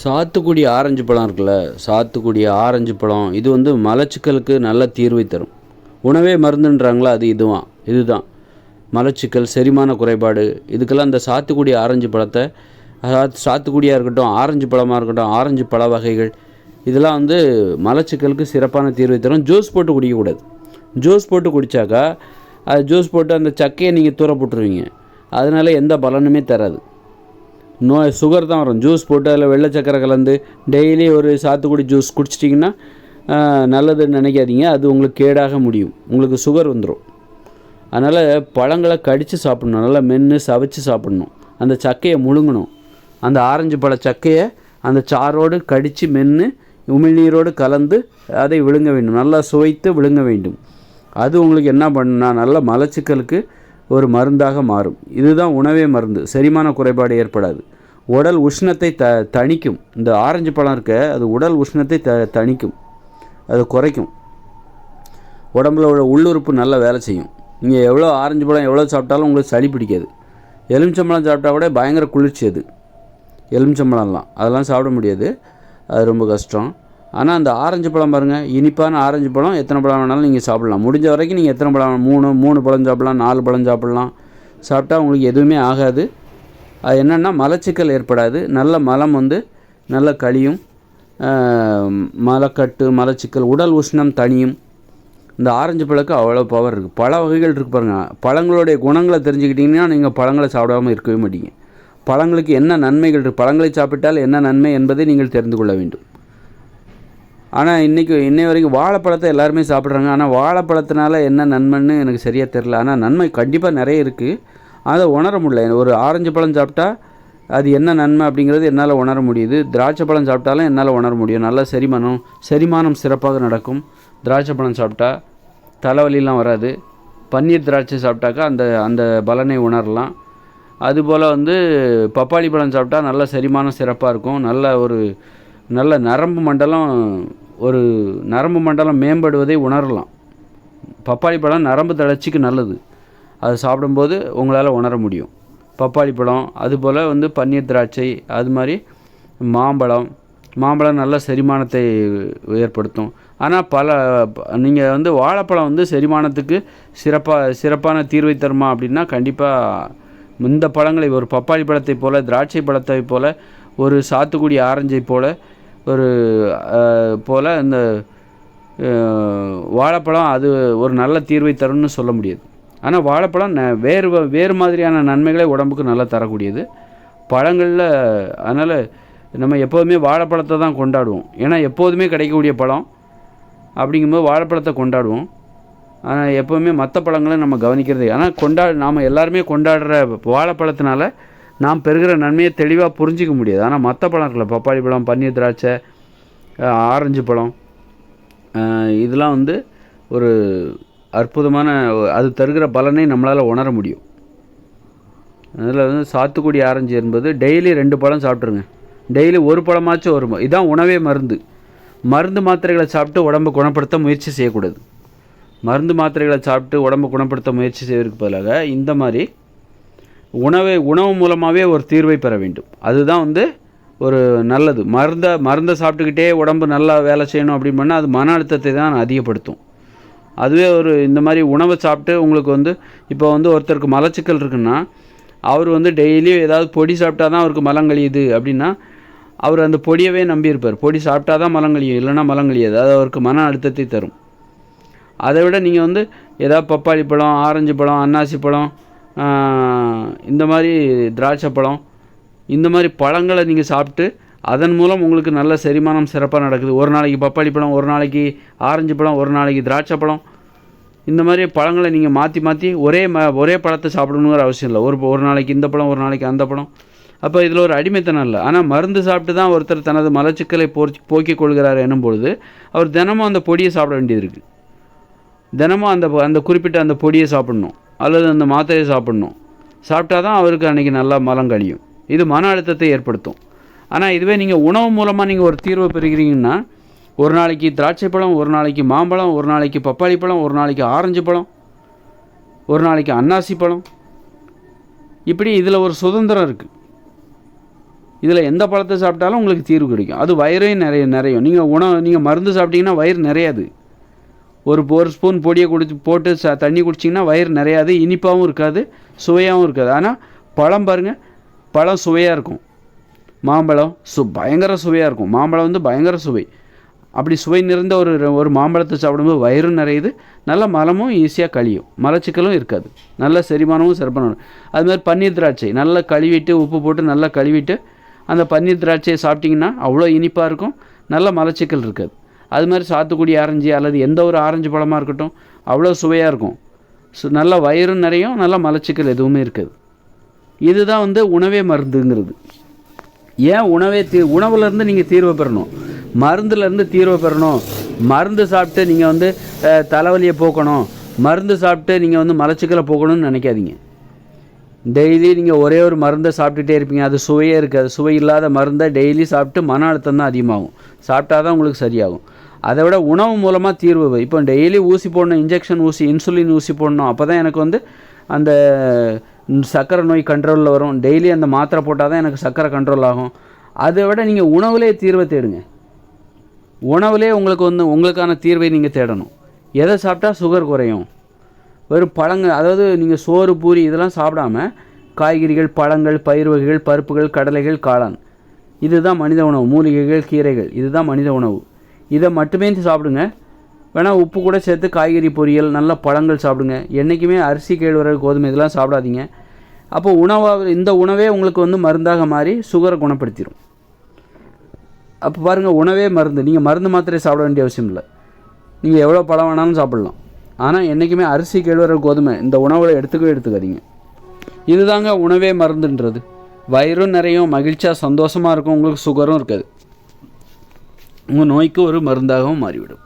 சாத்துக்குடி ஆரஞ்சு பழம் இருக்குல்ல சாத்துக்குடி ஆரஞ்சு பழம் இது வந்து மலச்சிக்கலுக்கு நல்ல தீர்வை தரும். உணவே மருந்துன்றாங்களா அது இதுவான் இதுதான். மலச்சிக்கல் செரிமான குறைபாடு இதுக்கெல்லாம் இந்த சாத்துக்குடி ஆரஞ்சு பழத்தை அதாவது சாத்துக்குடியாக இருக்கட்டும் ஆரஞ்சு பழமாக இருக்கட்டும் ஆரஞ்சு பழ வகைகள் இதெல்லாம் வந்து மலச்சிக்கலுக்கு சிறப்பான தீர்வை தரும். ஜூஸ் போட்டு குடிக்கக்கூடாது. ஜூஸ் போட்டு குடித்தாக்கா அது ஜூஸ் போட்டு அந்த சக்கையை நீங்கள் தூர போட்டுருவீங்க. அதனால எந்த பலனுமே தராது. நோய் சுகர் தான் வரும். ஜூஸ் போட்டு அதில் வெள்ளை சக்கரை கலந்து டெய்லி ஒரு சாத்துக்குடி ஜூஸ் குடிச்சிட்டிங்கன்னா நல்லதுன்னு நினைக்காதீங்க. அது உங்களுக்கு கேடாக முடியும். உங்களுக்கு சுகர் வந்துடும் அதனால் பழங்களை கடித்து சாப்பிடணும். நல்லா மென்று சவைச்சு சாப்பிடணும். அந்த சக்கையை முழுங்கணும். அந்த ஆரஞ்சு பழ சக்கையை அந்த சாரோடு கடித்து மென்று உமிழ்நீரோடு கலந்து அதை விழுங்க வேண்டும். நல்லா சுவைத்து விழுங்க வேண்டும். அது உங்களுக்கு என்ன பண்ணுன்னா நல்ல மலச்சிக்கலுக்கு ஒரு மருந்தாக மாறும். இதுதான் உணவே மருந்து. செரிமான குறைபாடு ஏற்படாது. உடல் உஷ்ணத்தை த தணிக்கும். இந்த ஆரஞ்சு பழம் இருக்க அது உடல் உஷ்ணத்தை த தணிக்கும். அது குறைக்கும். உடம்புல உள்ள உள்ளுறுப்பு நல்லா வேலை செய்யும். நீங்கள் எவ்வளோ ஆரஞ்சு பழம் எவ்வளோ சாப்பிட்டாலும் உங்களுக்கு சளி பிடிக்காது. எலுமிச்சம்பழம் சாப்பிட்டா கூட பயங்கர குளிர்ச்சி அது. எலுமிச்சம்பழம்லாம். அதெல்லாம் சாப்பிட முடியாது. அது ரொம்ப கஷ்டம். ஆனால் அந்த ஆரஞ்சு பழம் பாருங்கள் இனிப்பான ஆரஞ்சு பழம் எத்தனை பழம் வேணாலும் நீங்கள் சாப்பிடலாம். முடிஞ்ச வரைக்கும் நீங்கள் எத்தனை பழம் மூணு மூணு பழம் சாப்பிட்லாம் நாலு பழம் சாப்பிட்லாம். சாப்பிட்டா உங்களுக்கு எதுவுமே ஆகாது. அது என்னென்னா மலச்சிக்கல் ஏற்படாது. நல்ல மலம் வந்து நல்ல கழியும் மலக்கட்டு மலச்சிக்கல் உடல் உஷ்ணம் தனியும் இந்த ஆரஞ்சு பழக்கு அவ்வளோ பவர் இருக்குது பல வகைகள் இருக்கு பாருங்கள் பழங்களுடைய குணங்களை தெரிஞ்சுக்கிட்டிங்கன்னா நீங்கள் பழங்களை சாப்பிடாம இருக்கவே மாட்டீங்க. பழங்களுக்கு என்ன நன்மைகள் இருக்குது பழங்களை சாப்பிட்டால் என்ன நன்மை என்பதை நீங்கள் தெரிந்து கொள்ள வேண்டும். ஆனால் இன்றைக்கி இன்னை வரைக்கும் வாழைப்பழத்தை எல்லாருமே சாப்பிட்றாங்க. ஆனால் வாழைப்பழத்தினால என்ன நன்மைன்னு எனக்கு சரியாக தெரில ஆனால் நன்மை கண்டிப்பாக நிறைய இருக்குது அதை உணர முடியல. ஒரு ஆரஞ்சு பழம் சாப்பிட்டா அது என்ன நன்மை அப்படிங்கிறது என்னால் உணர முடியுது. திராட்சை பழம் சாப்பிட்டாலும் என்னால் உணர முடியும். நல்ல செரிமானம் செரிமானம் சிறப்பாக நடக்கும். திராட்சை பழம் சாப்பிட்டா தலைவலிலாம் வராது. பன்னீர் திராட்சை சாப்பிட்டாக்கா அந்த அந்த பலனை உணரலாம். அதுபோல் வந்து பப்பாளி பழம் சாப்பிட்டா நல்ல செரிமானம் சிறப்பாக இருக்கும். நல்ல ஒரு நல்ல நரம்பு மண்டலம் ஒரு நரம்பு மண்டலம் மேம்படுவதை உணரலாம். பப்பாளி பழம் நரம்பு தளர்ச்சிக்கு நல்லது. அது சாப்பிடும்போது உங்களால் உணர முடியும். பப்பாளி பழம் அதுபோல் வந்து பன்னீர் திராட்சை அது மாதிரி மாம்பழம். மாம்பழம் நல்ல செரிமானத்தை ஏற்படுத்தும். ஆனால் பல நீங்கள் வந்து வாழைப்பழம் வந்து செரிமானத்துக்கு சிறப்பாக சிறப்பான தீர்வை தருமா அப்படின்னா கண்டிப்பாக இந்த பழங்களை ஒரு பப்பாளி பழத்தை போல் திராட்சை பழத்தை போல் ஒரு சாத்துக்குடி ஆரஞ்சை போல் ஒரு போல் இந்த வாழைப்பழம் அது ஒரு நல்ல தீர்வை தரும்னு சொல்ல முடியாது. ஆனால் வாழைப்பழம் ந வேறு வ- வேறு மாதிரியான நன்மைகளை உடம்புக்கு நல்லா தரக்கூடியது. பழங்களில் அதனால் நம்ம எப்போதுமே வாழைப்பழத்தை தான் கொண்டாடுவோம். ஏன்னா எப்போதுமே கிடைக்கக்கூடிய பழம். அப்படிங்கும்போது வாழைப்பழத்தை கொண்டாடுவோம். ஆனால் எப்போவுமே மற்ற பழங்களை நம்ம கவனிக்கிறது. ஆனால் கொண்டா நாம் எல்லாருமே கொண்டாடுற வாழைப்பழத்தினால நாம் பெறுகிற நன்மையை தெளிவாக புரிஞ்சிக்க முடியாது. ஆனால் மற்ற பழம் இருக்குல்ல பப்பாளி பழம் பன்னீர் திராட்சை ஆரஞ்சு பழம் இதெல்லாம் வந்து ஒரு அற்புதமான அது தருகிற பலனை நம்மளால் உணர முடியும். அதில் வந்து சாத்துக்குடி ஆரஞ்சு என்பது டெய்லி ரெண்டு பழம் சாப்பிட்ருங்க டெய்லி ஒரு பழமாச்சும் ஒரு இதுதான் இதான் உணவே மருந்து. மருந்து மாத்திரைகளை சாப்பிட்டு உடம்பை குணப்படுத்த முயற்சி செய்யக்கூடாது. மருந்து மாத்திரைகளை சாப்பிட்டு உடம்பை குணப்படுத்த முயற்சி செய்வதற்கு பதிலாக இந்த மாதிரி உணவை உணவு மூலமாகவே ஒரு தீர்வை பெற வேண்டும். அதுதான் வந்து ஒரு நல்லது. மருந்தை மருந்தை சாப்பிட்டுக்கிட்டே உடம்பு நல்லா வேலை செய்யணும் அப்படின்னு பண்ணால் அது மன அழுத்தத்தை தான் அதிகப்படுத்தும். அதுவே ஒரு இந்த மாதிரி உணவை சாப்பிட்டு உங்களுக்கு வந்து இப்போ வந்து ஒருத்தருக்கு மலச்சிக்கல் இருக்குன்னா அவர் வந்து டெய்லி ஏதாவது பொடி சாப்பிட்டா தான் அவருக்கு மலம் கழியுது அப்படின்னா அவர் அந்த பொடியவே நம்பியிருப்பார். பொடி சாப்பிட்டா தான் மலம் கழியும் இல்லைன்னா மலம் கழியாது. அது அவருக்கு மன அழுத்தத்தை தரும். அதை விட நீங்கள் வந்து ஏதாவது பப்பாளி பழம் ஆரஞ்சு பழம் அன்னாசி பழம் இந்த மாதிரி திராட்சை பழம் இந்த மாதிரி பழங்களை நீங்கள் சாப்பிட்டு அதன் மூலம் உங்களுக்கு நல்ல செரிமானம் சிறப்பாக நடக்குது. ஒரு நாளைக்கு பப்பாளி பழம் ஒரு நாளைக்கு ஆரஞ்சு பழம் ஒரு நாளைக்கு திராட்சை பழம் இந்த மாதிரி பழங்களை நீங்கள் மாற்றி மாற்றி ஒரே ம ஒரே பழத்தை சாப்பிடணுங்கிற அவசியம் இல்லை. ஒரு ஒரு நாளைக்கு இந்த பழம் ஒரு நாளைக்கு அந்த பழம். அப்போ இதில் ஒரு அடிமைத்தனம் இல்லை. ஆனால் மருந்து சாப்பிட்டு தான் ஒருத்தர் தனது மலச்சிக்கலை போர்ச்சி போக்கிக் கொள்கிறார் எனும் பொழுது அவர் தினமும் அந்த பொடியை சாப்பிட வேண்டியது இருக்குது தினமும் அந்த அந்த குறிப்பிட்ட அந்த பொடியை சாப்பிடணும். அல்லது அந்த மாத்திரையை சாப்பிடணும். சாப்பிட்டா தான் அவருக்கு அன்றைக்கி நல்லா மலம் கழியும். இது மன அழுத்தத்தை ஏற்படுத்தும். ஆனால் இதுவே நீங்கள் உணவு மூலமாக நீங்கள் ஒரு தீர்வு பெறுகிறீங்கன்னா ஒரு நாளைக்கு திராட்சை பழம் ஒரு நாளைக்கு மாம்பழம் ஒரு நாளைக்கு பப்பாளி பழம் ஒரு நாளைக்கு ஆரஞ்சு பழம் ஒரு நாளைக்கு அன்னாசி பழம். இப்படி இதில் ஒரு சுதந்திரம் இருக்குது இதில் எந்த பழத்தை சாப்பிட்டாலும் உங்களுக்கு தீர்வு கிடைக்கும். அது வயிறையும் நிறைய நிறையும். நீங்கள் உணவு நீங்கள் மருந்து சாப்பிட்டீங்கன்னா வயிறு நிறையாது. ஒரு ஒரு ஸ்பூன் பொடியை குடிச்சு போட்டு ச தண்ணி குடிச்சிங்கன்னா வயிறு நிறையாது. இனிப்பாகவும் இருக்காது சுவையாகவும் இருக்காது. ஆனால் பழம் பாருங்கள் பழம் சுவையாக இருக்கும். மாம்பழம் சு பயங்கர சுவையாக இருக்கும். மாம்பழம் வந்து பயங்கர சுவை. அப்படி சுவை நிறைந்த ஒரு ஒரு மாம்பழத்தை சாப்பிடும்போது வயிறும் நிறையுது நல்ல மலமும் ஈஸியாக கழியும் மலச்சிக்கலும் இருக்காது. நல்ல செரிமானமும் சிறப்பான அது மாதிரி பன்னீர் திராட்சை நல்லா கழுவிட்டு உப்பு போட்டு நல்லா கழுவிட்டு அந்த பன்னீர் திராட்சையை சாப்பிட்டிங்கன்னா அவ்வளோ இனிப்பாக இருக்கும் நல்ல மலச்சிக்கல் இருக்காது. அது மாதிரி சாத்துக்குடி ஆரஞ்சு அல்லது எந்த ஒரு ஆரஞ்சு பழமாக இருக்கட்டும் அவ்வளோ சுவையாக இருக்கும். சு நல்ல வயிறும் நிறையும் நல்ல மலச்சிக்கல் எதுவுமே இருக்காது. இதுதான் வந்து உணவே மருந்துங்கிறது. ஏன் உணவே தீ உணவுலேருந்து நீங்கள் தீர்வு பெறணும்? மருந்துலேருந்து தீர்வு பெறணும். மருந்து சாப்பிட்டு நீங்கள் வந்து தலைவலியை போக்கணும். மருந்து சாப்பிட்டு நீங்கள் வந்து மலச்சிக்கலை போக்கணும்னு நினைக்காதீங்க. டெய்லி நீங்கள் ஒரே ஒரு மருந்தை சாப்பிட்டுட்டே இருப்பீங்க. அது சுவையே இருக்காது. சுவை இல்லாத மருந்தை டெய்லி சாப்பிட்டு மன அழுத்தம் தான் அதிகமாகும். சாப்பிட்டா தான் உங்களுக்கு சரியாகும். அதை விட உணவு மூலமாக தீர்வு. இப்போ டெய்லி ஊசி போடணும் இன்ஜெக்ஷன் ஊசி இன்சுலின் ஊசி போடணும். அப்போ தான் எனக்கு வந்து அந்த சர்க்கரை நோய் கண்ட்ரோலில் வரும். டெய்லி அந்த மாத்திரை போட்டால் தான் எனக்கு சர்க்கரை கண்ட்ரோல் ஆகும். அதை விட நீங்கள் உணவுலே தீர்வை தேடுங்க. உணவுலே உங்களுக்கு வந்து உங்களுக்கான தீர்வை நீங்கள் தேடணும். எதை சாப்பிட்டா சுகர் குறையும்? வெறும் பழங்கள் அதாவது நீங்கள் சோறு பூரி இதெல்லாம் சாப்பிடாம காய்கறிகள் பழங்கள் பயிர் வகைகள் பருப்புகள் கடலைகள் காளான். இதுதான் மனித உணவு. மூலிகைகள் கீரைகள். இதுதான் மனித உணவு. இதை மட்டுமே சாப்பிடுங்க. வேணால் உப்பு கூட சேர்த்து காய்கறி பொரியல் நல்ல பழங்கள் சாப்பிடுங்க. என்றைக்குமே அரிசி கேழ்வரகு கோதுமை இதெல்லாம் சாப்பிடாதீங்க. அப்போ உணவாக இந்த உணவே உங்களுக்கு வந்து மருந்தாக மாறி சுகரை குணப்படுத்திடும் அப்போ பாருங்கள் உணவே மருந்து. நீங்கள் மருந்து மாத்திரை சாப்பிட வேண்டிய அவசியம் இல்லை. நீங்கள் எவ்வளோ பழம் வேணாலும் சாப்பிட்லாம். ஆனால் என்றைக்குமே அரிசி கேழ்வரகு கோதுமை இந்த உணவை எடுத்துக்கவே எடுத்துக்காதீங்க. இதுதாங்க உணவே மருந்துன்றது. வயிறும் நிறையும் மகிழ்ச்சியாக சந்தோஷமாக இருக்கும் உங்களுக்கு சுகரும் இருக்காது. உங்கள் நோய்க்கு ஒரு மருந்தாகவும் மாறிவிடும்.